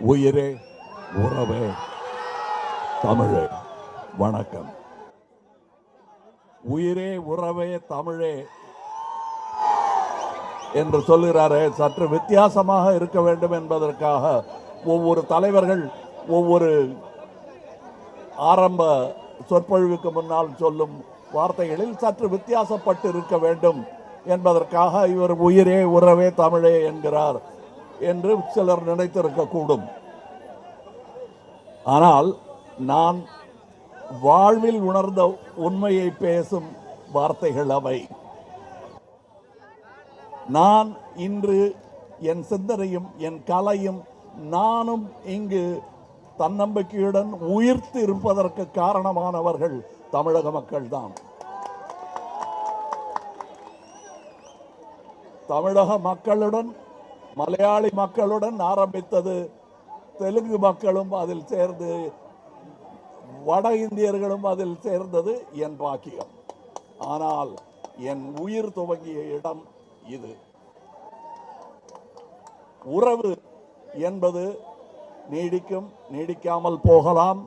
உயிரே உறவே. தமிழே வணக்கம். உயிரே உறவே தமிழே என்று சொல்லுகிறாரே. சற்று வித்தியாசமாக இருக்க வேண்டும் என்பதற்காக ஒவ்வொரு தலைவர்கள் ஒவ்வொரு ஆரம்ப சொற்பொழிவுக்கு முன்னால் சொல்லும் வார்த்தைகளில் சற்று வித்தியாசப்பட்டு இருக்க வேண்டும் என்பதற்காக இவர் உயிரே உறவே தமிழே என்கிறார். என்று சிலர் நினைத்திருக்கக்கூடும். ஆனால் நான் வாழ்வில் உணர்ந்த உண்மையை பேசும் வார்த்தைகள் அவை. நான் இன்று என் சிந்தனையும் என் கலையும் நானும் இங்கு தன்னம்பிக்கையுடன் உயிர்த்து இருப்பதற்கு காரணமானவர்கள் தமிழக மக்கள்தான் தமிழக மக்களுடன் மலையாளி மக்களுடன் ஆரம்பித்தது தெலுங்கு மக்களும் அதில் சேர்ந்து வட இந்தியர்களும் அதில் சேர்ந்தது என் பாக்கியம். ஆனால் என் உயிர் துவங்கிய இடம் இது. உறவு என்பது நீடிக்கும் நீடிக்காமல் போகலாம்.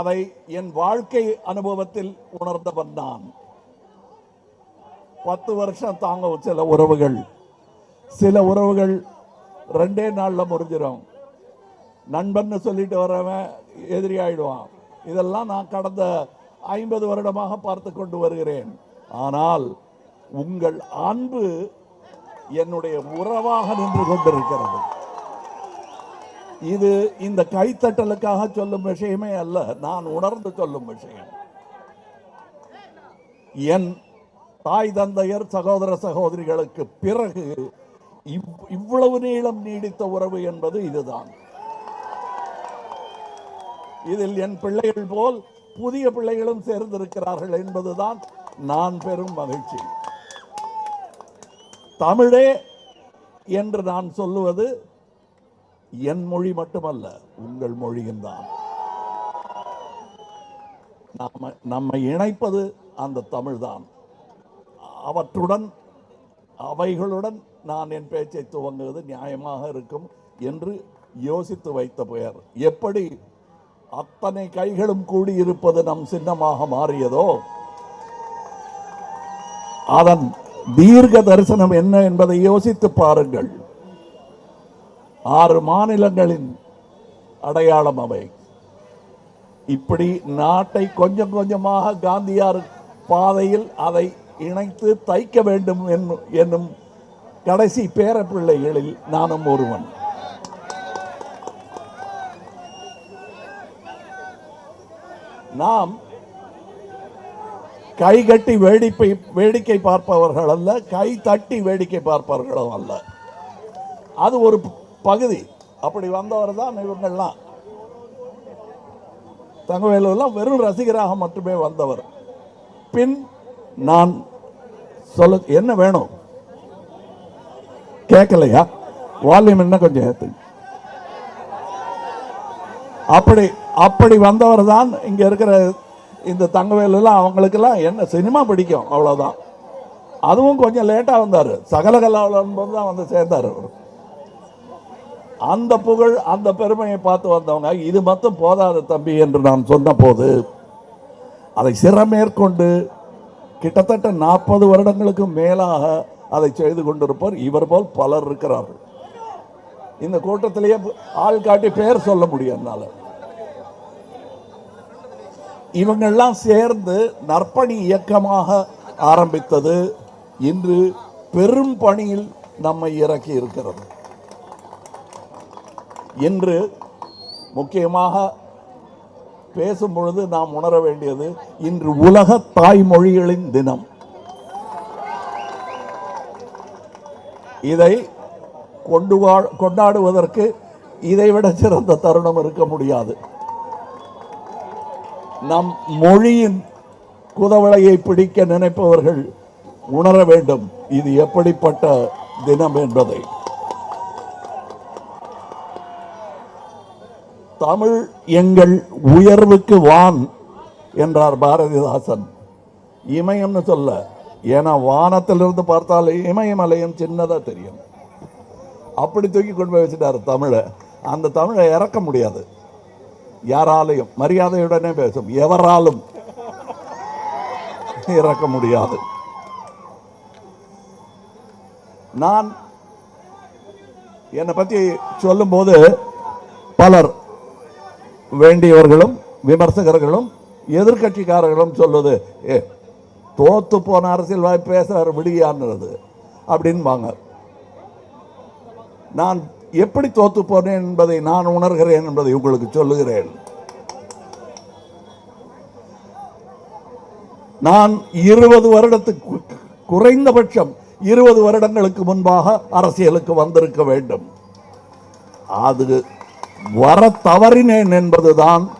அதை என் வாழ்க்கை அனுபவத்தில் உணர்ந்தவன் நான். பத்து வருஷம் தாங்க சில உறவுகள். சில உறவுகள் ரெண்டே நாளில் முறிஞ்சிடும் நண்பன்னு சொல்லிட்டு வரவன் எதிரி ஆயிடுவான். இதெல்லாம் நான் கடந்த ஐம்பது வருடமாக பார்த்து கொண்டு வருகிறேன். ஆனால் உங்கள் அன்பு என்னுடைய உறவாக நின்று கொண்டிருக்கிறது. இது இந்த கைத்தட்டலுக்காக சொல்லும் விஷயமே அல்ல நான் உணர்ந்து சொல்லும் விஷயம். என் தாய் தந்தையர் சகோதர சகோதரிகளுக்கு பிறகு இவ்வளவு நீளம் நீடித்த உறவு என்பது இதுதான். இதில் என் பிள்ளைகள் போல் புதிய பிள்ளைகளும் சேர்ந்திருக்கிறார்கள் என்பதுதான் நான் பெரும் மகிழ்ச்சி. தமிழே என்று நான் சொல்லுவது என் மொழி மட்டுமல்ல உங்கள் மொழியும் தான். நாம நம்மை இணைப்பது அந்த தமிழ்தான். அவற்றுடன் அவைகளுடன் நான் என் பேச்சை துவங்குவது நியாயமாக இருக்கும் என்று யோசித்து வைத்த பெயர். எப்படி? அத்தனை கைகளும் கூடியிருப்பது நம் சின்னமாக மாறியதோ? அதன் தீர்க்க தரிசனம் என்ன என்பதை யோசித்து பாருங்கள். ஆறு மாநிலங்களின் அடையாளம் அவை. இப்படி நாட்டை கொஞ்சம் கொஞ்சமாக காந்தியார் பாதையில் அதை இணைத்து தைக்க வேண்டும் என்னும் கடைசி கடைசி பேரப்பிள்ளைகளில் நானும் ஒருவன். நாம் கை கட்டி வேடிப்பை வேடிக்கை பார்ப்பவர்கள் அல்ல கை தட்டி வேடிக்கை பார்ப்பவர்களும் அல்ல. அது ஒரு பகுதி. அப்படி வந்தவர் தான் இவங்கெல்லாம் தங்கவேலுவெல்லாம் வெறும் ரசிகராக மட்டுமே வந்தவர். பின் நான் சொல்ல என்ன வேணும்? கேட்கலையா? வால்யூம் என்ன கொஞ்சம் ஏற்றுங்க அப்படி அப்படி வந்தவர் தான் இங்கே இருக்கிற இந்த தங்கவேலுலாம் அவங்களுக்கெல்லாம் என்ன சினிமா பிடிக்கும் அவ்வளோதான் அதுவும் கொஞ்சம் லேட்டாக வந்தார். சகல கலாவலன் போது தான் வந்து சேர்ந்தார் அவர். அந்த புகழ் அந்த பெருமையை பார்த்து வந்தவங்க இது மட்டும் போதாது தம்பி என்று நான் சொன்ன போது அதை சிறமேற்கொண்டு கிட்டத்தட்ட நாற்பது வருடங்களுக்கு மேலாக அதை செய்து கொண்டிருப்பார் இவர் போல் பலர் இருக்கிறார்கள். இந்த கூட்டத்திலேயே ஆள் காட்டி பெயர் சொல்ல முடியும் என்னால். இவங்கெல்லாம் சேர்ந்து நற்பணி இயக்கமாக ஆரம்பித்தது இன்று பெரும் பணியில் நம்மை இறக்கி இருக்கிறது. இன்று முக்கியமாக பேசும் பொழுது நாம் உணர வேண்டியது இன்று உலக தாய்மொழிகளின் தினம். இதை கொண்டு வா- கொண்டாடுவதற்கு இதைவிட சிறந்த தருணம் இருக்க முடியாது. நம் மொழியின் குதவளையை பிடிக்க நினைப்பவர்கள் உணர வேண்டும். இது எப்படிப்பட்ட தினம் என்பதை. தமிழ் எங்கள் உயர்வுக்கு வான் என்றார் பாரதிதாசன். இமயம்னு சொல்ல ஏன்னா வானத்திலிருந்து பார்த்தால் இமயமலையும் சின்னதா தெரியும். அப்படி தூக்கி கொண்டு போய் வச்சுட்டார் தமிழை. அந்த தமிழை இறக்க முடியாது. யாராலையும் மரியாதையுடனே பேசும். எவராலும் இறக்க முடியாது. நான் என்னை பற்றி சொல்லும்போது பலர் வேண்டியவர்களும் விமர்சகர்களும் எதிர்க்கட்சிக்காரர்களும் சொல்வது ஏ தோத்து போன அரசியல்வாதி பேசுகிறார் விடுகியான்றது. அப்படின்பாங்க. நான் எப்படி தோத்து போனேன் என்பதை நான் உணர்கிறேன் என்பதை உங்களுக்கு சொல்லுகிறேன். நான் இருபது வருடத்துக்கு குறைந்தபட்சம் இருபது வருடங்களுக்கு முன்பாக அரசியலுக்கு வந்திருக்க வேண்டும். அது வர தவறினேன் என்பதுதான்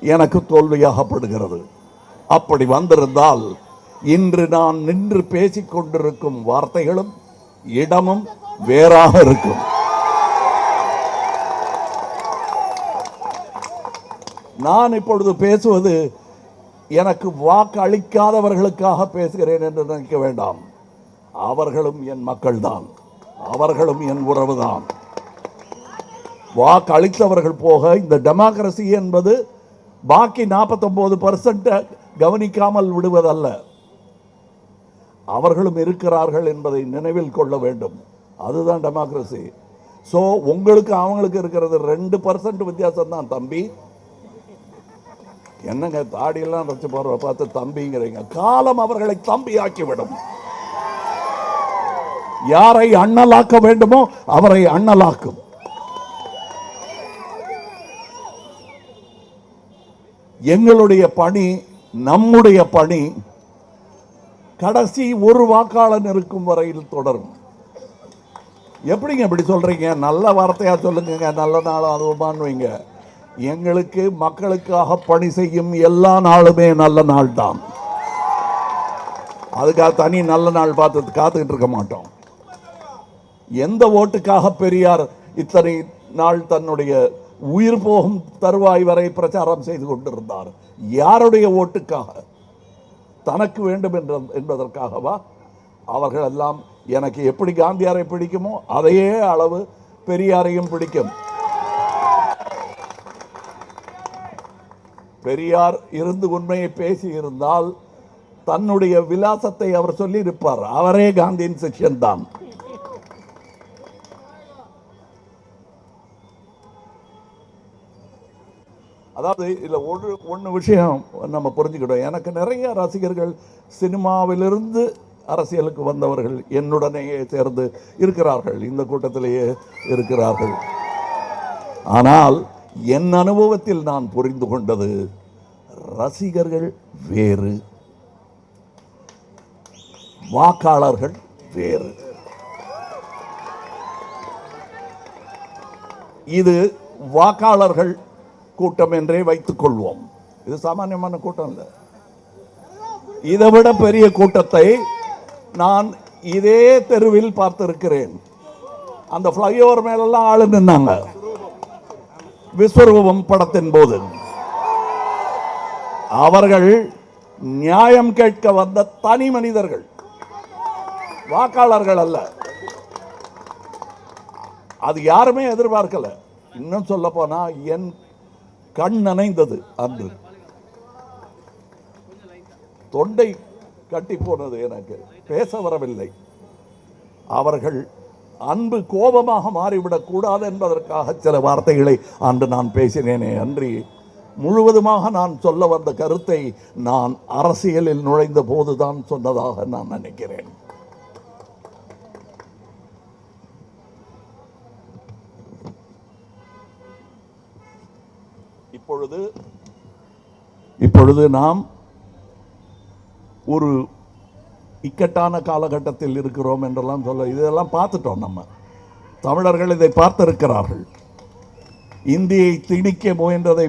எனக்கு தோல்வியாகப்படுகிறது. அப்படி வந்திருந்தால் இன்று நான் நின்று பேசிக்கொண்டிருக்கும் வார்த்தைகளும் இடமும் வேறாக இருக்கும். நான் இப்பொழுது பேசுவது எனக்கு வாக்கு அளிக்காதவர்களுக்காக பேசுகிறேன் என்று நினைக்க வேண்டாம். அவர்களும் என் மக்கள்தான். அவர்களும் என் உறவுதான். வாக்கு அளித்தவர்கள் போக இந்த டெமோக்ரஸி என்பது பாக்கி நாற்பத்தொம்போது பர்சன்ட்டை கவனிக்காமல் விடுவதல்ல. அவர்களும் இருக்கிறார்கள் என்பதை நினைவில் கொள்ள வேண்டும். அதுதான் டெமோக்ரஸி ஸோ உங்களுக்கு அவங்களுக்கு இருக்கிறது ரெண்டு பர்சன்ட் வித்தியாசம் தான் தம்பி. என்னங்க தாடியெல்லாம் வச்சு போகிறவ பார்த்து தம்பிங்கிறீங்க. காலம் அவர்களை தம்பியாக்கி விடும் யாரை அண்ணலாக்க வேண்டுமோ அவரை அண்ணலாக்கும். எங்களுடைய பணி நம்முடைய பணி கடைசி ஒரு வாக்காளன் இருக்கும் வரையில் தொடரும். எப்படிங்க இப்படி சொல்கிறீங்க நல்ல வார்த்தையாக சொல்லுங்க நல்ல நாளும் அதுவுமான்னு வைங்க. எங்களுக்கு மக்களுக்காக பணி செய்யும் எல்லா நாளுமே நல்ல நாள் தான் அதுக்காக தனி நல்ல நாள் பார்த்து காத்துக்கிட்டு இருக்க மாட்டோம். எந்த ஓட்டுக்காக பெரியார் இத்தனை நாள் தன்னுடைய உயிர் போகும் தருவாய் வரை பிரச்சாரம் செய்து கொண்டிருந்தார். யாருடைய ஓட்டுக்காக? தனக்கு வேண்டும் என்ற என்பதற்காகவா? அவர்கள் எல்லாம் எனக்கு எப்படி காந்தியாரை பிடிக்குமோ அதையே அளவு பெரியாரையும் பிடிக்கும். பெரியார் இருந்து உண்மையை பேசி இருந்தால் தன்னுடைய விலாசத்தை அவர் சொல்லியிருப்பார். அவரே காந்தியின் செக்ஷன் தான் அதாவது இதில் ஒரு ஒன்று விஷயம் நம்ம புரிஞ்சுக்கிட்டோம். எனக்கு நிறைய ரசிகர்கள் சினிமாவிலிருந்து அரசியலுக்கு வந்தவர்கள் என்னுடனேயே சேர்ந்து இருக்கிறார்கள். இந்த கூட்டத்திலேயே இருக்கிறார்கள். ஆனால் என் அனுபவத்தில் நான் புரிந்து கொண்டது ரசிகர்கள் வேறு. வாக்காளர்கள் வேறு. இது வாக்காளர்கள் கூட்டம் என்றே வைத்துக் கொள்வோம் இது சாமானியமான கூட்டம் இல்லை. இதை விட பெரிய கூட்டத்தை நான் இதே தெருவில் பார்த்திருக்கிறேன். அந்த ஃப்ளைஓவர் மேலெல்லாம் ஆளு நின்னாங்க. விஸ்வரூபம் படத்தின் போது. அவர்கள் நியாயம் கேட்க வந்த தனி மனிதர்கள். வாக்காளர்கள் அல்ல. அது யாருமே எதிர்பார்க்கல. இன்னும் சொல்ல போனா என் கண் நனைந்தது அன்று தொண்டை கட்டி போனது எனக்கு. பேச வரவில்லை. அவர்கள் அன்பு கோபமாக மாறிவிடக் கூடாது என்பதற்காக சில வார்த்தைகளை அன்று நான் பேசினேனே அன்றி முழுவதுமாக நான் சொல்ல வந்த கருத்தை நான் அரசியலில் நுழைந்த போதுதான் சொன்னதாக நான் நினைக்கிறேன். இப்பொழுது இப்பொழுது நாம் ஒரு இக்கட்டான காலகட்டத்தில் இருக்கிறோம் என்றெல்லாம் சொல்ல இதெல்லாம் பார்த்துட்டோம் நம்ம. தமிழர்கள் இதை பார்த்திருக்கிறார்கள். இந்தியை திணிக்க முயன்றதை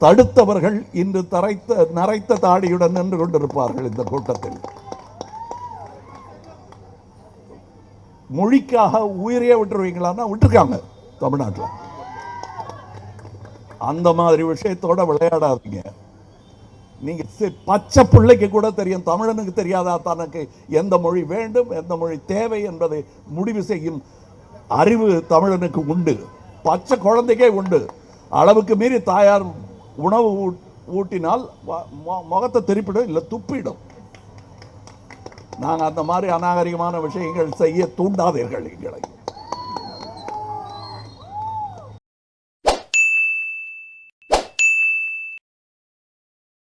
தடுத்தவர்கள் இன்று தரைத்த நரைத்த தாடியுடன் நின்று கொண்டிருப்பார்கள் இந்த கூட்டத்தில். மொழிக்காக உயிரையே விட்டுருவீங்களான்னா விட்டுருக்காங்க தமிழ்நாட்டில். அந்த மாதிரி விஷயத்தோட விளையாடாதீங்க. நீங்க பச்சை பிள்ளைக்கு கூட தெரியும் தமிழனுக்கு தெரியாதா தனக்கு எந்த மொழி வேண்டும் எந்த மொழி தேவை என்பதை முடிவு செய்யும் அறிவு தமிழனுக்கு உண்டு. பச்சை குழந்தைக்கே உண்டு. அளவுக்கு மீறி தாயார் உணவு ஊட்டினால் முகத்தை திருப்பிடும் இல்லை துப்பிடும். நாங்கள் அந்த மாதிரி அநாகரிகமான விஷயங்கள் செய்ய தூண்டாதீர்கள் எங்களை.